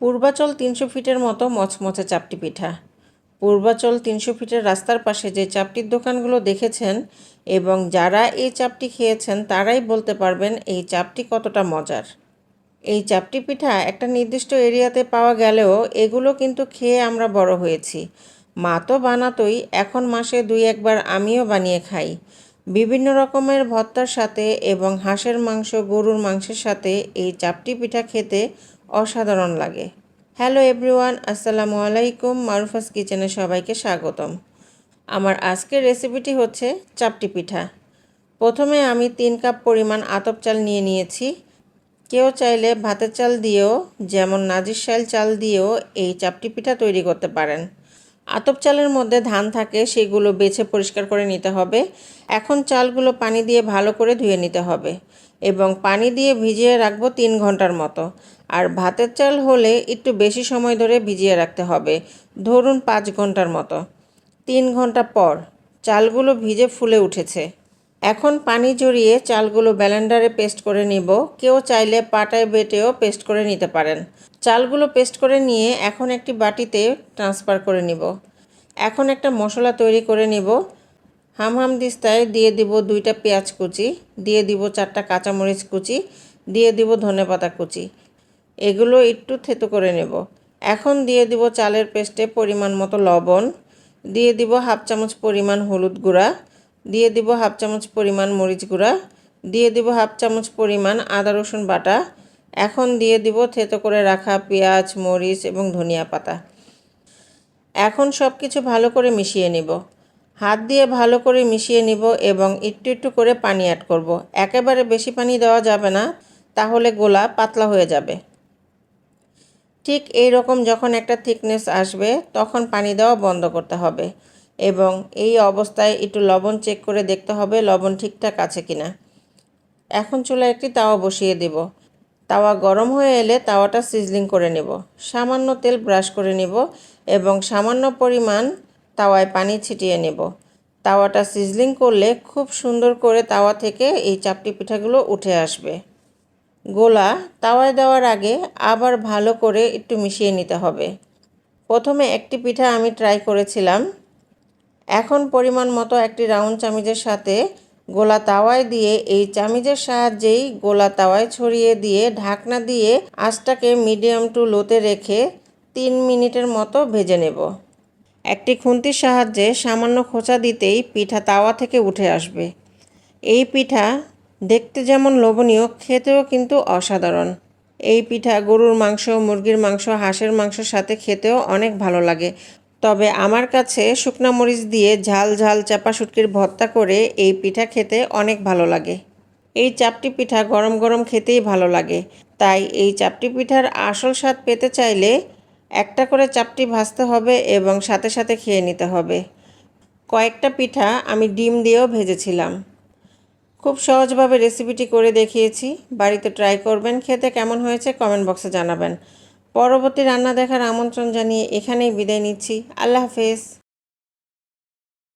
পূর্বাচল তিনশো ফিটের মতো মচমচে চাপটি পিঠা। পূর্বাচল তিনশো ফিটের রাস্তার পাশে যে চাপটির দোকানগুলো দেখেছেন এবং যারা এই চাপটি খেয়েছেন তারাই বলতে পারবেন এই চাপটি কতটা মজার। এই চাপটি পিঠা একটা নির্দিষ্ট এরিয়াতে পাওয়া গেলেও এগুলো কিন্তু খেয়ে আমরা বড় হয়েছি। মা তো বানাতোই, এখন মাসে দুই একবার আমিও বানিয়ে খাই। বিভিন্ন রকমের ভর্তার সাথে এবং হাঁসের মাংস, গরুর মাংসের সাথে এই চাপটি পিঠা খেতে অসাধারণ লাগে। হ্যালো এভরিওয়ান, আসসালামু আলাইকুম, মারুফাস কিচেনে সবাইকে স্বাগতম। আমার আজকের রেসিপিটি হচ্ছে চাপটি পিঠা। প্রথমে আমি তিন কাপ পরিমাণ আতপ চাল নিয়ে নিয়েছি। কেউ চাইলে ভাতের চাল দিয়েও, যেমন নাজির শাইল চাল দিয়েও এই চাপটি পিঠা তৈরি করতে পারেন। আতপ চালের মধ্যে ধান থাকে, সেগুলো বেছে পরিষ্কার করে নিতে হবে। এখন চালগুলো পানি দিয়ে ভালো করে ধুয়ে নিতে হবে এবং পানি দিয়ে ভিজিয়ে রাখব তিন ঘণ্টার মতো। আর ভাতের চাল হলে একটু বেশি সময় ধরে ভিজিয়ে রাখতে হবে, ধরুন পাঁচ ঘণ্টার মতো। তিন ঘণ্টা পর চালগুলো ভিজে ফুলে উঠেছে। এখন পানি জড়িয়ে চালগুলো ব্যালেন্ডারে পেস্ট করে নিব। কেউ চাইলে পাটায় বেটেও পেস্ট করে নিতে পারেন। চালগুলো পেস্ট করে নিয়ে এখন একটি বাটিতে ট্রান্সফার করে নিব। এখন একটা মশলা তৈরি করে নিব। হাম হাম দিস্তায় দিয়ে দিব দুইটা পেঁয়াজ কুচি, দিয়ে দিব চারটা কাঁচামরিচ কুচি, দিয়ে দিব ধনেপাতা কুচি। এগুলো একটু থেতো করে নেব। এখন দিয়ে দিব চালের পেস্টে পরিমাণ মতো লবণ, দিয়ে দিব হাফ চামচ পরিমাণ হলুদ গুঁড়া, দিয়ে দিব হাফ চামচ পরিমাণ মরিচ গুঁড়া, দিয়ে দিব হাফ চামচ পরিমাণ আদা রসুন বাটা। এখন দিয়ে দিব থেতো করে রাখা পেঁয়াজ, মরিচ এবং ধনিয়া পাতা। এখন সব কিছু ভালো করে মিশিয়ে নিব। হাত দিয়ে ভালো করে মিশিয়ে নিব এবং একটু একটু করে পানি অ্যাড করব। একেবারে বেশি পানি দেওয়া যাবে না, তাহলে গোলা পাতলা হয়ে যাবে। ঠিক এই রকম যখন একটা থিকনেস আসবে, তখন পানি দেওয়া বন্ধ করতে হবে এবং এই অবস্থায় একটু লবণ চেক করে দেখতে হবে লবণ ঠিকঠাক আছে কিনা। এখন চুলায় একটি তাওয়া বসিয়ে দেব। তাওয়া গরম হয়ে এলে তাওয়াটা সিজলিং করে নেব। সামান্য তেল ব্রাশ করে নেব এবং সামান্য পরিমাণ তাওয়ায় পানি ছিটিয়ে নেব। তাওয়াটা সিজলিং করলে খুব সুন্দর করে তাওয়া থেকে এই চাপটি পিঠাগুলো উঠে আসবে। গোলা তাওয়ায় দেওয়ার আগে আবার ভালো করে একটু মিশিয়ে নিতে হবে। প্রথমে একটি পিঠা আমি ট্রাই করেছিলাম। এখন পরিমাণ মতো একটি রাউন্ড চামিচের সাথে গোলা তাওয়ায় দিয়ে এই চামিচের সাহায্যেই গোলা তাওয়ায় ছড়িয়ে দিয়ে ঢাকনা দিয়ে আঁচটাকে মিডিয়াম টু লোতে রেখে তিন মিনিটের মতো ভেজে নেব। একটি খুন্তির সাহায্যে সামান্য খোঁচা দিতেই পিঠা তাওয়া থেকে উঠে আসবে। এই পিঠা দেখতে যেমন লোভনীয়, খেতেও কিন্তু অসাধারণ। এই পিঠা গরুর মাংস, মুরগির মাংস, হাঁসের মাংসের সাথে খেতেও অনেক ভালো লাগে। তবে আমার কাছে শুকনা মরিচ দিয়ে ঝাল ঝাল চাপা শুটকির ভর্তা করে এই পিঠা খেতে অনেক ভালো লাগে। এই চাপটি পিঠা গরম গরম খেতেই ভালো লাগে। তাই এই চাপটি পিঠার আসল স্বাদ পেতে চাইলে একটা করে চাপটি ভাজতে হবে এবং সাথে সাথে খেয়ে নিতে হবে। কয়েকটা পিঠা আমি ডিম দিয়েও ভেজেছিলাম। খুব সহজভাবে রেসিপিটি করে দেখিয়েছি। বাড়িতে ট্রাই করবেন, খেতে কেমন হয়েছে কমেন্ট বক্সে জানাবেন। পরবর্তী রান্না দেখার আমন্ত্রণ জানিয়ে এখানেই বিদায় নিচ্ছি। আল্লাহ হাফেজ।